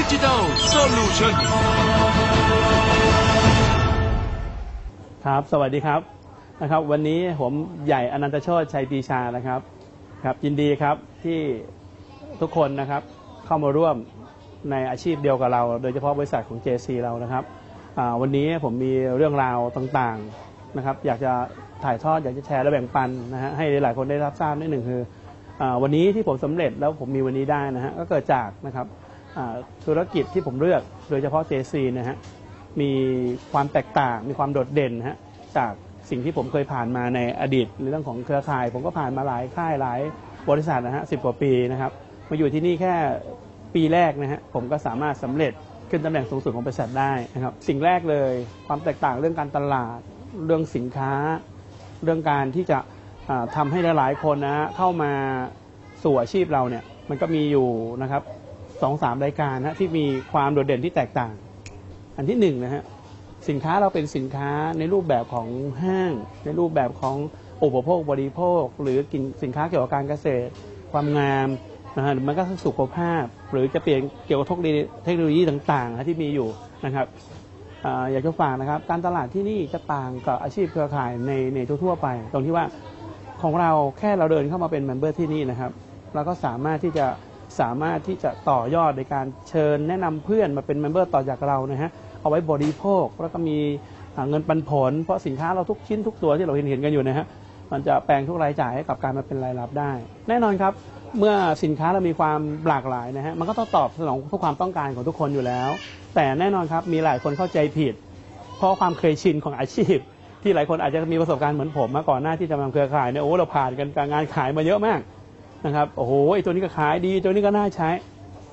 KM Digital Solution ครับ สวัสดีครับนะครับ วันนี้ผมใหญ่อนันตโชติชัยปีชานะครับครับ ยินดีครับที่ทุกคนนะครับเข้ามาร่วมในอาชีพเดียวกับเรา โดยเฉพาะบริษัทของ JC เรานะครับวันนี้ผมมีเรื่องราวต่างๆนะครับ อยากจะถ่ายทอดอยากจะแชร์และแบ่งปันนะฮะให้หลายๆคนได้รับทราบนิดหนึ่งคืออวันนี้ที่ผมสำเร็จแล้วผมมีวันนี้ได้นะฮะก็เกิดจากนะครับ ธุรกิจที่ผมเลือกโดยเฉพาะ JC นะฮะมีความแตกต่างมีความโดดเด่นนะฮะจากสิ่งที่ผมเคยผ่านมาในอดีตในเรื่องของเครือข่าย ผมก็ผ่านมาหลายค่ายหลายบริษัทนะฮะสิกว่าปีนะครับมาอยู่ที่นี่แค่ปีแรกนะฮะผมก็สามารถสำเร็จขึ้นตำแหน่งสูงสุดของบริษัทได้นะครับสิ่งแรกเลยความแตกต่างเรื่องการตลาดเรื่องสินค้า เรื่องการที่จะอ่าทำให้หลายๆคนนะฮะเข้ามาสู่อาชีพเราเนี่ยมันก็มีอยู่นะครับ สองสามรายการนะที่มีความโดดเด่นที่แตกต่าง อันที่หนึ่งนะฮะสินค้าเราเป็นสินค้าในรูปแบบของห้าง ในรูปแบบของอุปโภคบริโภค หรือกินสินค้าเกี่ยวกับการเกษตร ความงามนะฮะหรือมันก็สุขภาพ หรือจะเปลี่ยนเกี่ยวกับเทคโนโลยีต่างๆนะที่มีอยู่นะครับอ่าอยากจะฝากนะครับการตลาดที่นี่จะต่างกับอาชีพเครือข่ายในในทั่วๆไป ตรงที่ว่าของเราแค่เราเดินเข้ามาเป็นเมมเบอร์ที่นี่นะครับเราก็สามารถที่จะ สามารถที่จะต่อยอดในการเชิญแนะนำเพื่อนมาเป็นเมมเบอร์ต่อจากเรานะฮะเอาไว้บริโภคแล้วก็มีเงินปันผล เพราะสินค้าเราทุกชิ้นทุกตัวที่เราเห็นเห็นกันอยู่นะฮะมันจะแปลงทุกรายจ่ายให้กับการมาเป็นรายรับได้ แน่นอนครับ เมื่อสินค้าเรามีความหลากหลายนะฮะมันก็ต้องตอบสนองทุกความต้องการของทุกคนอยู่แล้ว แต่แน่นอนครับมีหลายคนเข้าใจผิด เพราะความเคยชินของอาชีพ ที่หลายคนอาจจะมีประสบการณ์เหมือนผมมาก่อนหน้าที่จะมาทำเครือข่ายเนี่ยโอ้เราผ่านกันการงานขายมาเยอะมาก นะครับโอ้โหไอ้ตัวนี้ก็ขายดีตัวนี้ก็น่าใช้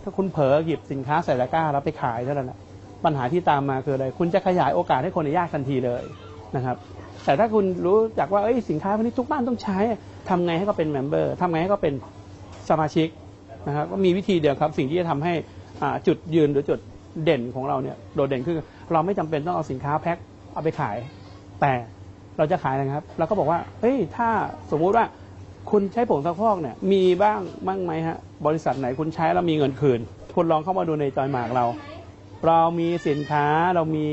ถ้าคุณเผลอหยิบสินค้าใส่ตะกร้าแล้วไปขายเท่านั้นแหละปัญหาที่ตามมาคืออะไร คุณจะขยายโอกาสให้คนในยากทันทีเลยนะครับ แต่ถ้าคุณรู้จักว่าเอ้ยสินค้าพวกนี้ทุกบ้านต้องใช้ทำไงให้เขาเป็นเมมเบอร์ทำไงให้เขาเป็นสมาชิกนะครับก็มีวิธีเดียวครับ สิ่งที่จะทำให้อ่าจุดยืนหรือจุดเด่นของเราเนี่ยโดดเด่นคือเราไม่จำเป็นต้องเอาสินค้าแพ็คเอาไปขาย แต่เราจะขายนะครับเราก็บอกว่าเฮ้ยถ้าสมมุติว่า คุณใช้ผงซักฟอกเนี่ยมีบ้างบ้างไหมฮะบริษัทไหนคุณใช้แล้วมีเงินคืน คุณลองเข้ามาดูในจอยหมากเรา เรามีสินค้าเรามี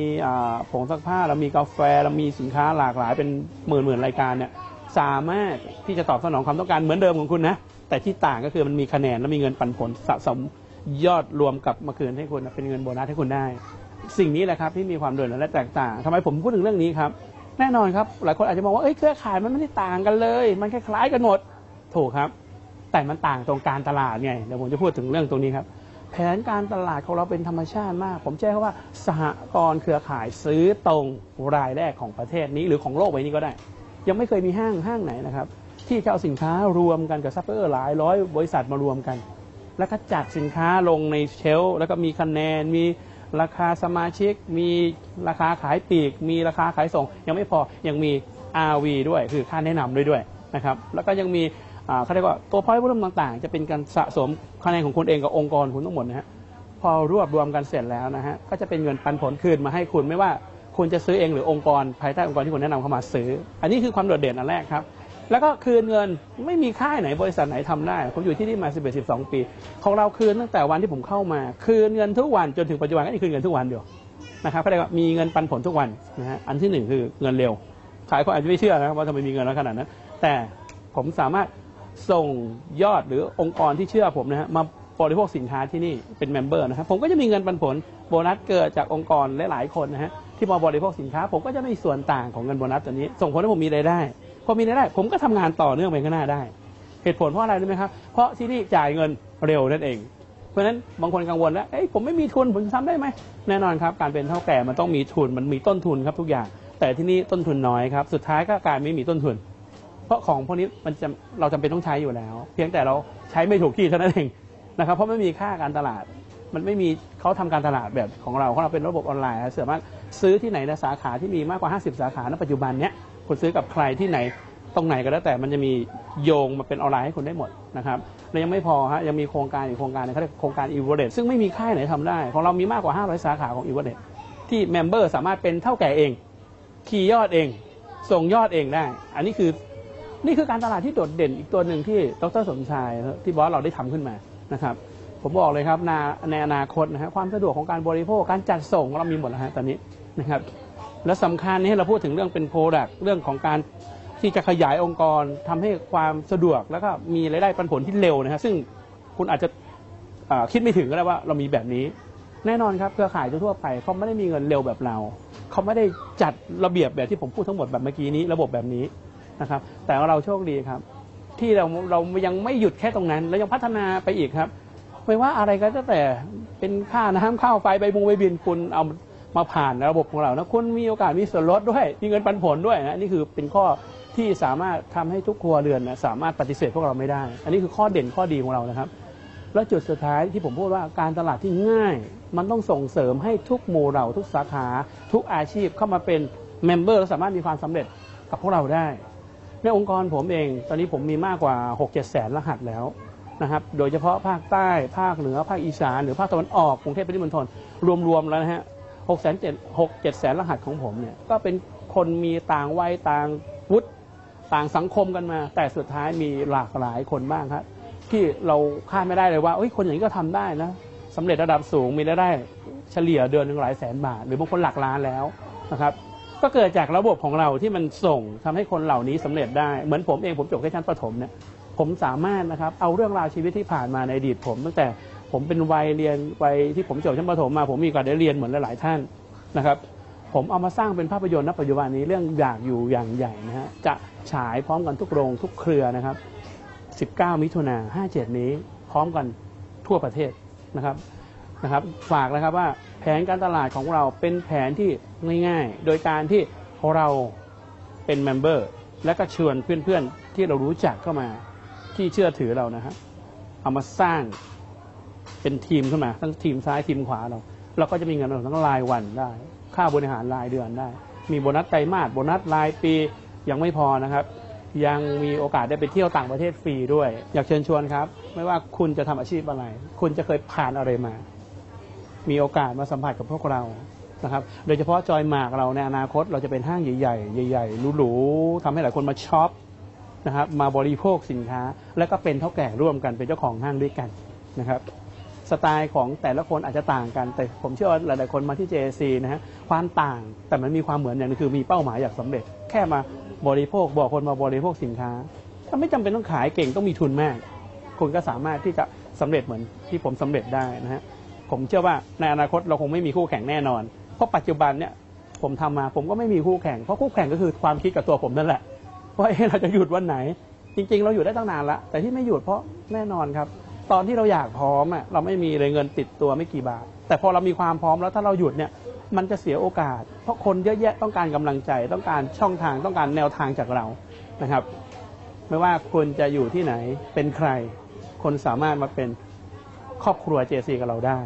ผงซักผ้า เรามีกาแฟ เรามีสินค้าหลากหลายเป็นหมื่นหมื่นรายการเนี่ยสามารถที่จะตอบสนองความต้องการเหมือนเดิมของคุณนะแต่ที่ต่างก็คือมันมีคะแนนและมีเงินปันผลสะสมยอดรวมกับมาคืนให้คุณเป็นเงินโบนัสให้คุณได้ สิ่งนี้แหละครับที่มีความโดดเด่นและแตกต่างทำไมผมพูดถึงเรื่องนี้ครับ แน่นอนครับ หลายคนอาจจะมองว่าเอ้ยเครือข่ายมันไม่ได้ต่างกันเลย มันคล้ายๆกันหมดถูกครับ แต่มันต่างตรงการตลาดไงเดี๋ยวผมจะพูดถึงเรื่องตรงนี้ครับ แผนการตลาดของเราเป็นธรรมชาติมาก ผมแจ้งว่าสหกรณ์เครือข่ายซื้อตรงรายแรกของประเทศนี้หรือของโลกใบนี้ก็ได้ ยังไม่เคยมีห้างห้างไหนนะครับ ที่จะเอาสินค้ารวมกันกับซัพพลายเออร์หลายร้อยบริษัทมารวมกัน แล้วก็จัดสินค้าลงในเชลแล้วก็มีคะแนนมี ราคาสมาชิก มีราคาขายปลีก มีราคาขายส่ง ยังไม่พอยังมี RV ด้วย คือค่าแนะนำด้วยด้วยนะครับแล้วก็ยังมีอ่าเขาเรียกว่าตัวพอยต์รุ่มต่างๆ จะเป็นการสะสมคะแนนของคุณเองกับองค์กรคุณทั้งหมดนะฮะพอรวบรวมกันเสร็จแล้วนะฮะก็จะเป็นเงินปันผลคืนมาให้คุณไม่ว่าคุณจะซื้อเองหรือองค์กรภายใต้องค์กรที่คุณแนะนำเข้ามาซื้อ อันนี้คือความโดดเด่นอันแรกครับ แล้วก็คืนเงินไม่มีค่ายไหนบริษัทไหนทำได้ ผมอยู่ที่นี่มา 11 12 ปี ของเราคืนตั้งแต่วันที่ผมเข้ามา คืนเงินทุกวันจนถึงปัจจุบันก็ยังคืนเงินทุกวันอยู่นะครับเขาเรียกว่ามีเงินปันผลทุกวันนะฮะอันที่หนึ่งคือเงินเร็ว ขายคนอาจจะไม่เชื่อนะว่าทำไมมีเงินแล้วขนาดนั้น แต่ผมสามารถส่งยอดหรือองค์กรที่เชื่อผมนะฮะมาบริโภคสินค้าที่นี่เป็นเมมเบอร์นะครับผมก็จะมีเงินปันผลโบนัสเกิดจากองค์กรหลายๆคนนะฮะที่มาบริโภคสินค้า ผมก็จะมีส่วนต่างของเงินโบนัสตัวนี้ ส่งผลให้ผมมีรายได้ พอมีรายได้ ผมก็ทำงานต่อเนื่องไปข้างหน้าได้ เหตุผลเพราะอะไรรู้ไหมครับ เพราะที่นี่จ่ายเงินเร็วนั่นเอง เพราะฉะนั้นบางคนกังวลแล้วเอ้ยผมไม่มีทุนผมจะทำได้ไหมแน่นอนครับ การเป็นเท่าแก่มันต้องมีทุนมันมีต้นทุนครับทุกอย่าง แต่ที่นี่ต้นทุนน้อยครับ สุดท้ายก็กลารไม่มีต้นทุน เพราะของพวกนี้มันจะเราจำเป็นต้องใช้อยู่แล้ว เพียงแต่เราใช้ไม่ถูกที่เท่านั้นเองนะครับเพราะไม่มีค่าการตลาด มันไม่มีเขาทำการตลาดแบบของเราของเราเป็นระบบออนไลน์ครับสามารถซื้อที่ไหนในสาขาที่มีมากกว่า 50 สาขาณปัจจุบันเนี้ย คุณซื้อกับใครที่ไหนตรงไหนก็แล้วแต่มันจะมีโยงมาเป็นออนไลน์ให้คุณได้หมดนะครับและยังไม่พอฮะยังมีโครงการอีกโครงการหนึงเขาเรียกโครงการอีเวอร์เรซึ่งไม่มีค่ายไหนทำได้ ของเรามีมากกว่า 500 สาขาของอีเวอร์เรที่เมมเบอร์สามารถเป็นเท่าแก่เอง คีย์ยอดเอง ส่งยอดเองได้ อันนี้คือนี่คือการตลาดที่โดดเด่นอีกตัวหนึ่งที่ดรสมชายที่บอสเราได้ทำขึ้นมานะครับผมบอกเลยครับในอนาคตนะฮะความสะดวกของการบริโภคการจัดส่งเรามีหมดแล้วฮะตอนนี้นะครับ และสำคัญนี่เราพูดถึงเรื่องเป็นโปรดักเรื่องของการที่จะขยายองค์กรทำให้ความสะดวกแล้วก็มีรายได้ปันผลที่เร็วนะฮะซึ่งคุณอาจจะคิดไม่ถึงก็ได้ว่าเรามีแบบนี้ แน่นอนครับเครือข่ายทั่วไปเขาไม่ได้มีเงินเร็วแบบเราเขาไม่ได้จัดระเบียบแบบที่ผมพูดทั้งหมดแบบเมื่อกี้นี้ระบบแบบนี้นะครับ แต่เราโชคดีครับ ที่เราเรายังไม่หยุดแค่ตรงนั้นเรายังพัฒนาไปอีกครับ ไม่ว่าอะไรก็แล้วแต่เป็นค่าน้ำค่าวไฟใบมงใบบินคุณเอา มาผ่านระบบของเรานะคุณมีโอกาสมีส่วนลดด้วย มีเงินปันผลด้วยนะนี่คือเป็นข้อที่สามารถทำให้ทุกครัวเรือนนะสามารถปฏิเสธพวกเราไม่ได้ อันนี้คือข้อเด่นข้อดีของเรานะครับ แล้วจุดสุดท้ายที่ผมพูดว่าการตลาดที่ง่าย มันต้องส่งเสริมให้ทุกหมู่เราทุกสาขาทุกอาชีพเข้ามาเป็นเมมเบอร์และสามารถมีความสำเร็จกับพวกเราได้ในองค์กรผมเอง ตอนนี้ผมมีมากกว่า 6 7 แสนรหัสแล้วนะครับ โดยเฉพาะภาคใต้ ภาคเหนือ ภาคอีสาน หรือภาคตะวันออก กรุงเทพปริมณฑล รวมๆ แล้วนะฮะ 6แสน7 6 7แสนรหัสของผมเนี่ยก็เป็นคนมีต่างวัยต่างวุฒิต่างสังคมกันมา แต่สุดท้ายมีหลากหลายคนบ้างครับที่เราคาดไม่ได้เลยว่าเอ้ยคนอย่างนี้ก็ทำได้นะสำเร็จระดับสูงมีรายได้เฉลี่ยเดือนหนึ่งหลายแสนบาท หรือบางคนหลักล้านแล้วนะครับก็เกิดจากระบบของเราที่มันส่งทำให้คนเหล่านี้สำเร็จได้ เหมือนผมเองผมจบแค่ชั้นประถมเนี่ยผมสามารถนะครับเอาเรื่องราวชีวิตที่ผ่านมาในอดีตผม ตั้งแต่ ผมเป็นวัยเรียนวัยที่ผมจบชั้นประถมมา ผมมีโอกาสได้เรียนเหมือนหลายๆท่านนะครับ ผมเอามาสร้างเป็นภาพยนตร์ณปัจจุบันนี้เรื่องอยากอยู่อย่างใหญ่นะฮะจะฉายพร้อมกันทุกโรงทุกเครือนะครับ 19 มิถุนา57 นี้พร้อมกันทั่วประเทศนะครับนะครับ ฝากนะครับว่าแผนการตลาดของเราเป็นแผนที่ง่ายๆ โดยการที่เราเป็นเมมเบอร์และก็ชวนเพื่อนๆที่เรารู้จักเข้ามาที่เชื่อถือเรานะฮะเอามาสร้าง เป็นทีมขึ้นมา ทั้งทีมซ้ายทีมขวาเรา เราก็จะมีเงินเราทั้งรายวันได้ ค่าบริหารรายเดือนได้ มีโบนัสไตรมาสโบนัสรายปียังไม่พอนะครับ ยังมีโอกาสได้ไปเที่ยวต่างประเทศฟรีด้วย อยากเชิญชวนครับ ไม่ว่าคุณจะทำอาชีพอะไร คุณจะเคยผ่านอะไรมา มีโอกาสมาสัมผัสกับพวกเรานะครับโดยเฉพาะจอยหมากเราในอนาคตเราจะเป็นห้างใหญ่ๆใหญ่ๆหรูๆทำให้หลายคนมาช็อปนะครับมาบริโภคสินค้า และก็เป็นเท่าแก่ร่วมกันเป็นเจ้าของห้างด้วยกันนะครับ สไตล์ของแต่ละคนอาจจะต่างกัน แต่ผมเชื่อว่าหลาย ๆ คนมาที่ JC นะฮะความต่างแต่มันมีความเหมือนอย่างนึงคือมีเป้าหมายอยากสำเร็จ แค่มาบริโภคบอกคนมาบริโภคสินค้า ถ้าไม่จำเป็นต้องขายเก่งต้องมีทุนมาก คุณก็สามารถที่จะสำเร็จเหมือนที่ผมสำเร็จได้นะฮะผมเชื่อว่าในอนาคตเราคงไม่มีคู่แข่งแน่นอน เพราะปัจจุบันเนี่ยผมทำมาผมก็ไม่มีคู่แข่งเพราะคู่แข่งก็คือความคิดกับตัวผมนั่นแหละว่าเราจะหยุดวันไหน จริง ๆ เราอยู่ได้ตั้งนานละแต่ที่ไม่หยุดเพราะแน่นอนครับ ตอนที่เราอยากพร้อมอะเราไม่มีเลยเงินติดตัวไม่กี่บาท แต่พอเรามีความพร้อมแล้วถ้าเราหยุดเนี่ยมันจะเสียโอกาส เพราะคนเยอะแยะต้องการกำลังใจต้องการช่องทางต้องการแนวทางจากเรานะครับ ไม่ว่าคุณจะอยู่ที่ไหนเป็นใคร คนสามารถมาเป็นครอบครัว JC กับเราได้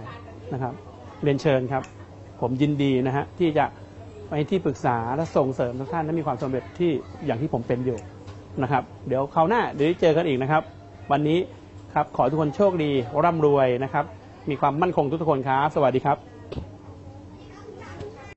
นะครับ เรียนเชิญครับ ผมยินดีนะฮะที่จะไปที่ปรึกษาและส่งเสริมทุกท่านให้มีความสำเร็จที่อย่างที่ผมเป็นอยู่นะครับ เดี๋ยวคราวหน้าเดี๋ยวเจอกันอีกนะครับ วันนี้ ครับขอให้ทุกคนโชคดีร่ำรวยนะครับ มีความมั่นคงทุกคนครับ สวัสดีครับ